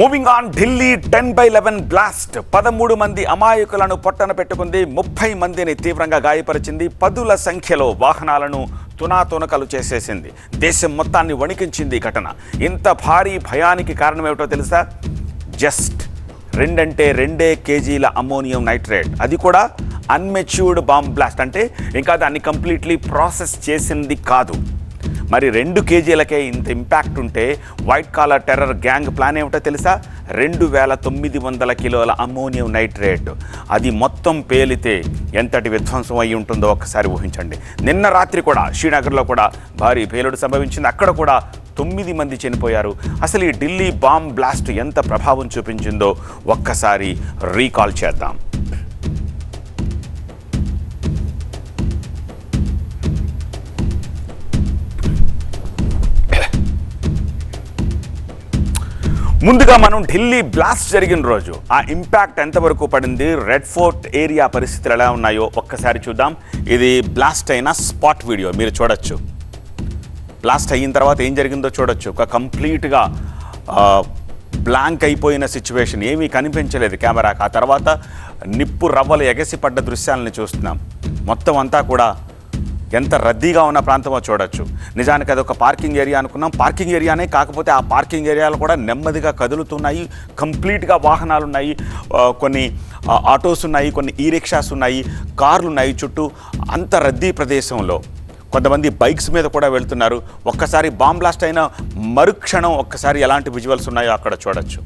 Moving on Delhi ten by eleven blast పదమూడు మంది అమాయకులను పొట్టన పెట్టుకుంది ముప్పై మందిని తీవ్రంగా గాయపరిచింది పదుల సంఖ్యలో వాహనాలను తునాతునకలు చేసేసింది. దేశం మొత్తాన్ని వణికించింది ఈ ఘటన. ఇంత భారీ భయానికి కారణం ఏమిటో తెలుసా? జస్ట్ రెండంటే రెండే కేజీల అమోనియం నైట్రేట్. అది కూడా అన్మెచ్యూర్డ్ బాంబ్ బ్లాస్ట్. అంటే ఇంకా దాన్ని కంప్లీట్లీ ప్రాసెస్ చేసింది కాదు. మరి రెండు కేజీలకే ఇంత ఇంపాక్ట్ ఉంటే white collar terror gang plan ఏమిటో తెలుసా? రెండు వేల తొమ్మిది వందల కిలోల అమోనియం నైట్రేట్. అది మొత్తం పేలితే ఎంతటి విధ్వంసం అయి ఉంటుందో ఒక్కసారి ఊహించండి. నిన్న రాత్రి కూడా శ్రీనగర్లో కూడా భారీ పేలుడు సంభవించింది. అక్కడ కూడా తొమ్మిది మంది చనిపోయారు. అసలు ఈ ఢిల్లీ బాంబ్ బ్లాస్ట్ ఎంత ప్రభావం చూపించిందో ఒక్కసారి రీకాల్ చేద్దాం. ముందుగా మనం ఢిల్లీ బ్లాస్ట్ జరిగిన రోజు. ఆ ఇంపాక్ట్ ఎంతవరకు పడింది? రెడ్ ఫోర్ట్ ఏరియా పరిస్థితులు ఎలా ఉన్నాయో ఒక్కసారి చూద్దాం. ఇది బ్లాస్ట్ అయిన స్పాట్ వీడియో మీరు చూడొచ్చు. బ్లాస్ట్ అయిన తర్వాత ఏం జరిగిందో చూడొచ్చు. ఒక కంప్లీట్గా బ్లాంక్ అయిపోయిన సిచ్యువేషన్ ఏమీ కనిపించలేదు కెమెరాకు. ఆ తర్వాత నిప్పు రవ్వలు ఎగసిపడ్డ దృశ్యాలను చూస్తున్నాం. మొత్తం అంతా కూడా ఎంత రద్దీగా ఉన్న ప్రాంతమో చూడొచ్చు. నిజానికి అది ఒక పార్కింగ్ ఏరియా అనుకున్నాం. పార్కింగ్ ఏరియానే కాకపోతే ఆ పార్కింగ్ ఏరియాలు కూడా నెమ్మదిగా కదులుతున్నాయి. కంప్లీట్గా వాహనాలు ఉన్నాయి కొన్ని ఆటోస్ ఉన్నాయి కొన్ని ఈ రిక్షాస్ ఉన్నాయి కార్లు ఉన్నాయి చుట్టూ అంత రద్దీ ప్రదేశంలో. కొంతమంది బైక్స్ మీద కూడా వెళ్తున్నారు. ఒక్కసారి బాంబ్ బ్లాస్ట్ అయిన మరుక్షణం ఒక్కసారి ఎలాంటి విజువల్స్ ఉన్నాయో అక్కడ చూడొచ్చు.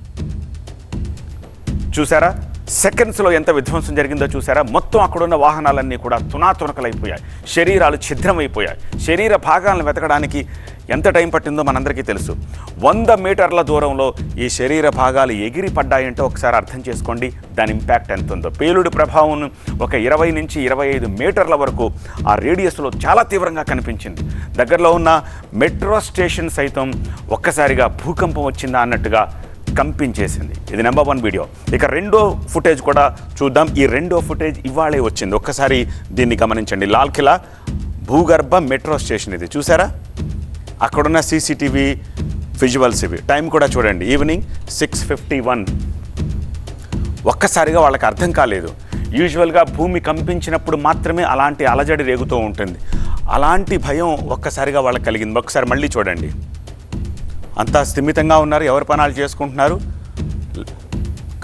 చూసారా? సెకండ్స్లో ఎంత విధ్వంసం జరిగిందో చూసారా? మొత్తం అక్కడున్న వాహనాలన్నీ కూడా తునాతునకలైపోయాయి. శరీరాలు ఛిద్రమైపోయాయి. శరీర భాగాలను వెతకడానికి ఎంత టైం పట్టిందో మనందరికీ తెలుసు. వంద మీటర్ల దూరంలో ఈ శరీర భాగాలు ఎగిరి పడ్డాయంటే ఒకసారి అర్థం చేసుకోండి. దాని ఇంపాక్ట్ ఎంత ఉందో. పేలుడు ప్రభావం ఒక ఇరవై నుంచి ఇరవై ఐదు మీటర్ల వరకు ఆ రేడియస్లో చాలా తీవ్రంగా కనిపించింది. దగ్గరలో ఉన్న మెట్రో స్టేషన్ సైతం ఒక్కసారిగా భూకంపం వచ్చిందా అన్నట్టుగా కంపించేసింది. ఇది నెంబర్ వన్ వీడియో ఇక రెండో ఫుటేజ్ కూడా చూద్దాం. ఈ రెండో ఫుటేజ్ ఇవాళే వచ్చింది. ఒక్కసారి దీన్ని గమనించండి. లాల్ కిలా భూగర్భ మెట్రో స్టేషన్ ఇది. చూసారా? అక్కడున్న సీసీటీవీ విజువల్స్ ఇవి. టైం కూడా చూడండి. ఈవినింగ్ సిక్స్ ఫిఫ్టీ వన్ ఒక్కసారిగా వాళ్ళకి అర్థం కాలేదు. యూజువల్గా భూమి కంపించినప్పుడు మాత్రమే అలాంటి అలజడి రేగుతూ ఉంటుంది. అలాంటి భయం ఒక్కసారిగా వాళ్ళకి కలిగింది. ఒకసారి మళ్ళీ చూడండి. అంతా స్థిమితంగా ఉన్నారు ఎవరి పనాలు చేసుకుంటున్నారు.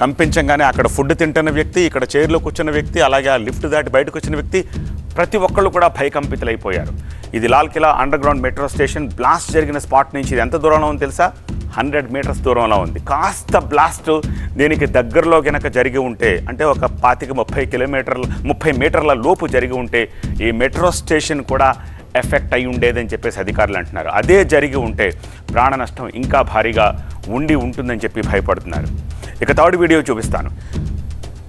కంపించంగానే అక్కడ ఫుడ్ తింటున్న వ్యక్తి ఇక్కడ చైర్లో కూర్చున్న వ్యక్తి అలాగే ఆ లిఫ్ట్ దాటి బయటకు వచ్చిన వ్యక్తి ప్రతి ఒక్కళ్ళు కూడా భయకంపితులైపోయారు. ఇది Lal Qila underground metro station blast జరిగిన స్పాట్ నుంచి ఇది ఎంత దూరంలో ఉంది తెలుసా? హండ్రెడ్ మీటర్స్ దూరంలో ఉంది. కాస్త బ్లాస్ట్ దీనికి దగ్గరలో గనక జరిగి ఉంటే అంటే ఒక పాతిక ముప్పై కిలోమీటర్ల ముప్పై మీటర్ల లోపు జరిగి ఉంటే ఈ మెట్రో స్టేషన్ కూడా ఎఫెక్ట్ అయి ఉండేదని చెప్పేసి అధికారులు అంటున్నారు. అదే జరిగి ఉంటే ప్రాణ నష్టం ఇంకా భారీగా ఉండి ఉంటుందని చెప్పి భయపడుతున్నారు. ఇక థర్డ్ వీడియో చూపిస్తాను.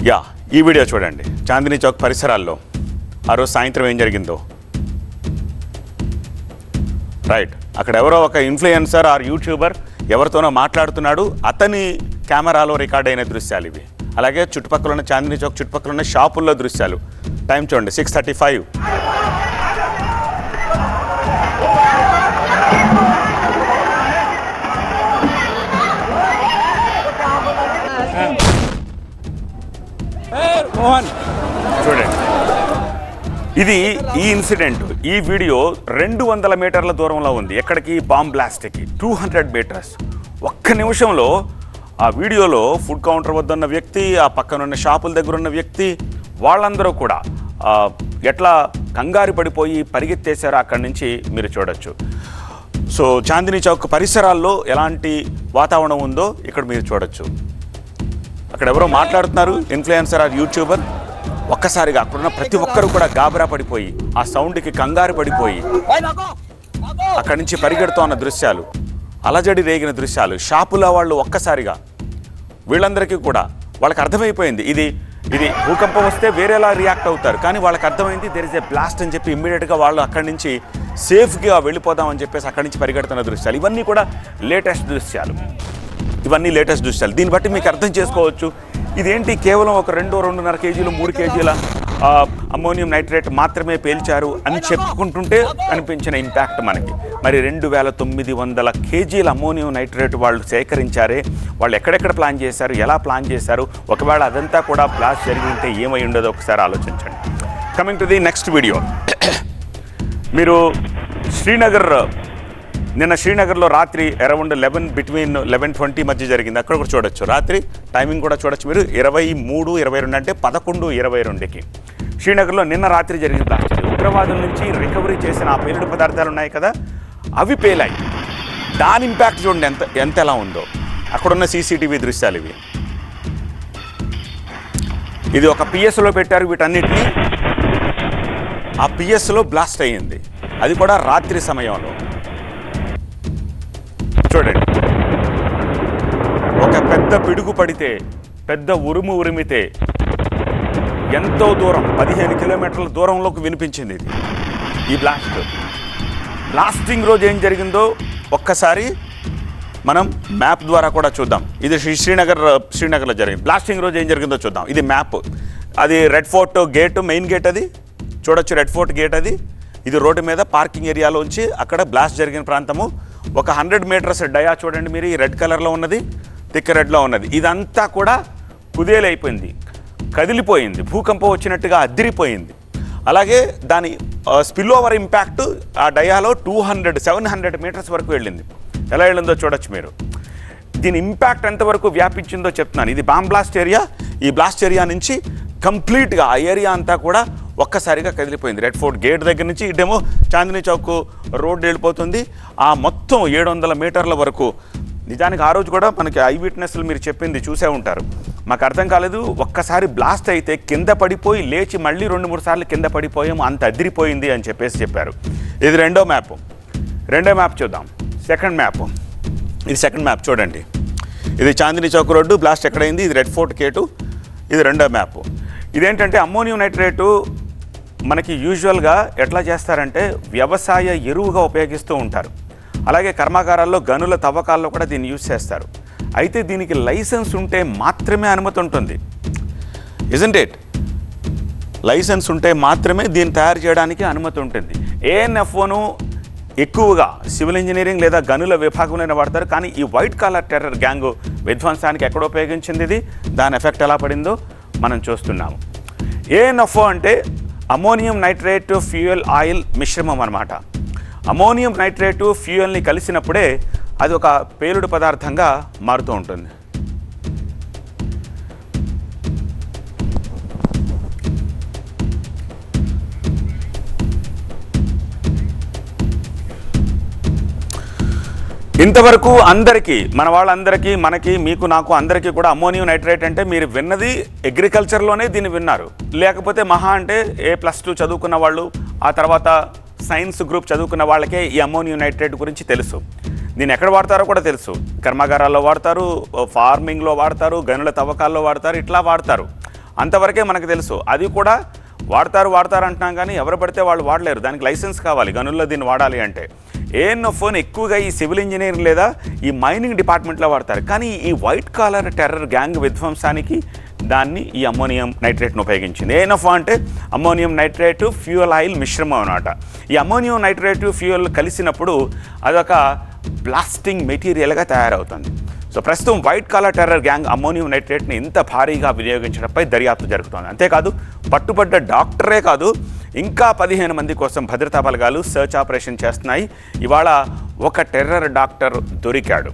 యా ఈ వీడియో చూడండి. చాందినీ చౌక్ పరిసరాల్లో ఆ రోజు సాయంత్రం ఏం జరిగిందో. రైట్ అక్కడ ఎవరో ఒక ఇన్ఫ్లుయెన్సర్ ఆర్ యూట్యూబర్ ఎవరితోనో మాట్లాడుతున్నాడు. అతని కెమెరాలో రికార్డ్ అయిన దృశ్యాలు ఇవి. అలాగే చుట్టుపక్కల ఉన్న చాందినీ చౌక్ చుట్టుపక్కల ఉన్న షాపుల్లో దృశ్యాలు. టైం చూడండి సిక్స్ థర్టీ ఫైవ్ మోహన్ చూడండి. ఇది ఈ ఇన్సిడెంట్. ఈ వీడియో రెండు వందల మీటర్ల దూరంలో ఉంది. ఎక్కడికి? బాంబ్ బ్లాస్ట్కి టూ హండ్రెడ్ మీటర్స్. ఒక్క నిమిషంలో ఆ వీడియోలో ఫుడ్ కౌంటర్ వద్ద ఉన్న వ్యక్తి ఆ పక్కనున్న షాపుల దగ్గర ఉన్న వ్యక్తి వాళ్ళందరూ కూడా ఎట్లా కంగారు పడిపోయి పరిగెత్తేశారో అక్కడి నుంచి మీరు చూడొచ్చు. సో చాందినీ చౌక్ పరిసరాల్లో ఎలాంటి వాతావరణం ఉందో ఇక్కడ మీరు చూడొచ్చు. అక్కడ ఎవరో మాట్లాడుతున్నారు. ఇన్ఫ్లుయెన్సర్ ఆర్ యూట్యూబర్ ఒక్కసారిగా అక్కడున్న ప్రతి ఒక్కరూ కూడా గాబరా పడిపోయి ఆ సౌండ్కి కంగారు పడిపోయి అక్కడి నుంచి పరిగెడుతోన్న దృశ్యాలు అలజడి రేగిన దృశ్యాలు షాపుల వాళ్ళు ఒక్కసారిగా వీళ్ళందరికీ కూడా వాళ్ళకి అర్థమైపోయింది. ఇది ఇది భూకంపం వస్తే వేరేలా రియాక్ట్ అవుతారు. కానీ వాళ్ళకి అర్థమైంది దెర్ ఇస్ ఏ బ్లాస్ట్ అని చెప్పి ఇమ్మీడియట్గా వాళ్ళు అక్కడి నుంచి సేఫ్గా వెళ్ళిపోదామని చెప్పేసి అక్కడి నుంచి పరిగెడుతున్న దృశ్యాలు. ఇవన్నీ కూడా లేటెస్ట్ దృశ్యాలు. ఇవన్నీ లేటెస్ట్ దృశ్యాలు. దీన్ని బట్టి మీకు అర్థం చేసుకోవచ్చు. ఇదేంటి? కేవలం ఒక రెండు రెండున్నర కేజీలు మూడు కేజీల అమ్మోనియం నైట్రేట్ మాత్రమే పేల్చారు అని చెప్పుకుంటుంటే అనిపించిన ఇంపాక్ట్ మనకి. మరి రెండు వేల తొమ్మిది వందల కేజీల అమ్మోనియం నైట్రేట్ వాళ్ళు సేకరించారే. వాళ్ళు ఎక్కడెక్కడ ప్లాన్ చేశారు? ఎలా ప్లాన్ చేశారు? ఒకవేళ అదంతా కూడా బ్లాస్ట్ జరిగి ఉంటే ఏమై ఉండదో ఒకసారి ఆలోచించండి. Coming to the next video మీరు శ్రీనగర్ నిన్న శ్రీనగర్లో రాత్రి around eleven between eleven twenty మధ్య జరిగింది. అక్కడ కూడా చూడొచ్చు. రాత్రి టైమింగ్ కూడా చూడొచ్చు మీరు. ఇరవై మూడు ఇరవై రెండు అంటే పదకొండు ఇరవై రెండుకి. శ్రీనగర్లో నిన్న రాత్రి జరిగిన బ్లాస్ట్. ఉగ్రవాదుల నుంచి రికవరీ చేసిన ఆ పేలుడు పదార్థాలు ఉన్నాయి కదా అవి పేలాయి దాని ఇంపాక్ట్ చూడండి ఎంత ఎంత ఎలా ఉందో. అక్కడున్న సీసీటీవీ దృశ్యాలు ఇవి. ఇది ఒక పిఎస్లో పెట్టారు వీటన్నిటిని. ఆ పిఎస్లో బ్లాస్ట్ అయ్యింది. అది కూడా రాత్రి సమయంలో. చూడండి. ఒక పెద్ద పిడుగు పడితే పెద్ద ఉరుము ఉరిమితే ఎంతో దూరం పదిహేను కిలోమీటర్ల దూరంలోకి వినిపించింది ఇది. ఈ బ్లాస్ట్ బ్లాస్టింగ్ రోజు ఏం జరిగిందో ఒక్కసారి మనం మ్యాప్ ద్వారా కూడా చూద్దాం. ఇది శ్రీ శ్రీనగర్ శ్రీనగర్లో జరిగింది. బ్లాస్టింగ్ రోజు ఏం జరిగిందో చూద్దాం. ఇది మ్యాప్ అది red fort gate main gate అది. చూడొచ్చు రెడ్ ఫోర్ట్ గేట్ అది. ఇది రోడ్డు మీద పార్కింగ్ ఏరియాలోంచి అక్కడ బ్లాస్ట్ జరిగిన ప్రాంతము. ఒక హండ్రెడ్ మీటర్స్ డయా చూడండి మీరు ఈ రెడ్ కలర్లో ఉన్నది తిక్క రెడ్లో ఉన్నది. ఇదంతా కూడా కుదేలైపోయింది కదిలిపోయింది భూకంపం వచ్చినట్టుగా అద్దిరిపోయింది. అలాగే దాని స్పిల్ ఓవర్ ఇంపాక్ట్ ఆ డయాలో two hundred seven hundred metres వరకు వెళ్ళింది. ఎలా వెళ్ళిందో చూడొచ్చు మీరు. దీని ఇంపాక్ట్ ఎంతవరకు వ్యాపించిందో చెప్తున్నాను. ఇది బాంబ్ బ్లాస్ట్ ఏరియా. ఈ బ్లాస్ట్ ఏరియా నుంచి కంప్లీట్గా ఆ ఏరియా అంతా కూడా ఒక్కసారిగా కదిలిపోయింది. రెడ్ ఫోర్ట్ గేట్ దగ్గర నుంచి ఇటేమో చాందినీ చౌక్ రోడ్డు వెళ్ళిపోతుంది. ఆ మొత్తం ఏడు వందల మీటర్ల వరకు. నిజానికి ఆ రోజు కూడా మనకి ఐ విట్నెస్లు మీరు చెప్పింది చూసే ఉంటారు. మాకు అర్థం కాలేదు ఒక్కసారి బ్లాస్ట్ అయితే కింద పడిపోయి లేచి మళ్ళీ రెండు మూడు సార్లు కింద పడిపోయాము అంత అదిరిపోయింది అని చెప్పేసి చెప్పారు. ఇది రెండో మ్యాప్. రెండో మ్యాప్ చూద్దాం. Second map. ఇది సెకండ్ మ్యాప్ చూడండి. ఇది చాందిని చౌక్ రోడ్డు బ్లాస్ట్ ఎక్కడైంది? ఇది రెడ్ ఫోర్ట్ కేటు ఇది రెండో మ్యాప్. ఇదేంటంటే అమ్మోనియం నైట్రేటు మనకి యూజువల్గా ఎట్లా చేస్తారంటే వ్యవసాయ ఎరువుగా ఉపయోగిస్తూ ఉంటారు. అలాగే కర్మాగారాల్లో గనుల తవ్వకాల్లో కూడా దీన్ని యూజ్ చేస్తారు. అయితే దీనికి లైసెన్స్ ఉంటే మాత్రమే అనుమతి ఉంటుంది. ఇజంట్ ఇట్ లైసెన్స్ ఉంటే మాత్రమే దీన్ని తయారు చేయడానికి అనుమతి ఉంటుంది. ఏఎన్ఎఫ్ఓను ఎక్కువగా సివిల్ ఇంజనీరింగ్ లేదా గనుల విభాగంలోనే వాడతారు. కానీ ఈ వైట్ కాలర్ టెర్రర్ గ్యాంగ్ విధ్వంసానికి ఎక్కడ ఉపయోగించింది ఇది? దాని ఎఫెక్ట్ ఎలా పడిందో మనం చూస్తున్నాము. ఏఎన్ఎఫ్ఓ అంటే అమోనియం నైట్రేట్ ఫ్యూయల్ ఆయిల్ మిశ్రమం అన్నమాట. అమోనియం నైట్రేటు ఫ్యూయల్ని కలిసినప్పుడే అది ఒక పేలుడు పదార్థంగా మారుతూ ఉంటుంది. ఇంతవరకు అందరికీ మన వాళ్ళందరికీ మనకి మీకు నాకు అందరికీ కూడా అమ్మోనియం నైట్రేట్ అంటే మీరు విన్నది అగ్రికల్చర్లోనే దీన్ని విన్నారు. లేకపోతే మహా అంటే ఏ ప్లస్ టూ చదువుకున్న వాళ్ళు ఆ తర్వాత సైన్స్ గ్రూప్ చదువుకున్న వాళ్ళకే ఈ అమ్మోనియం నైట్రేట్ గురించి తెలుసు. దీన్ని ఎక్కడ వాడతారో కూడా తెలుసు. కర్మాగారాల్లో వాడతారు ఫార్మింగ్లో వాడతారు గనుల తవ్వకాల్లో వాడతారు ఇట్లా వాడతారు. అంతవరకే మనకు తెలుసు. అది కూడా వాడతారు వాడతారు అంటున్నాం కానీ ఎవరు పడితే వాళ్ళు వాడలేరు. దానికి లైసెన్స్ కావాలి. గనుల్లో దీన్ని వాడాలి అంటే. ఏఎన్ఎఫ్ఓని ఎక్కువగా ఈ సివిల్ ఇంజనీర్ లేదా ఈ మైనింగ్ డిపార్ట్మెంట్లో వాడతారు. కానీ ఈ వైట్ కాలర్ టెర్రర్ గ్యాంగ్ విధ్వంసానికి దాన్ని ఈ అమ్మోనియం నైట్రేట్ను ఉపయోగించింది. ఏఎన్ఎఫ్ అంటే అమ్మోనియం నైట్రేట్ ఫ్యూయల్ ఆయిల్ మిశ్రమం అనమాట ఈ అమ్మోనియం నైట్రేట్ ఫ్యూయల్ కలిసినప్పుడు అదొక బ్లాస్టింగ్ మెటీరియల్గా తయారవుతుంది. సో ప్రస్తుతం white collar terror gang ammonium నైట్రేట్ని ఇంత భారీగా వినియోగించడంపై దర్యాప్తు జరుగుతోంది. అంతేకాదు పట్టుబడ్డ డాక్టరే కాదు ఇంకా పదిహేను మంది కోసం భద్రతా బలగాలు సర్చ్ ఆపరేషన్ చేస్తున్నాయి. ఇవాళ ఒక టెర్రర్ డాక్టర్ దొరికాడు.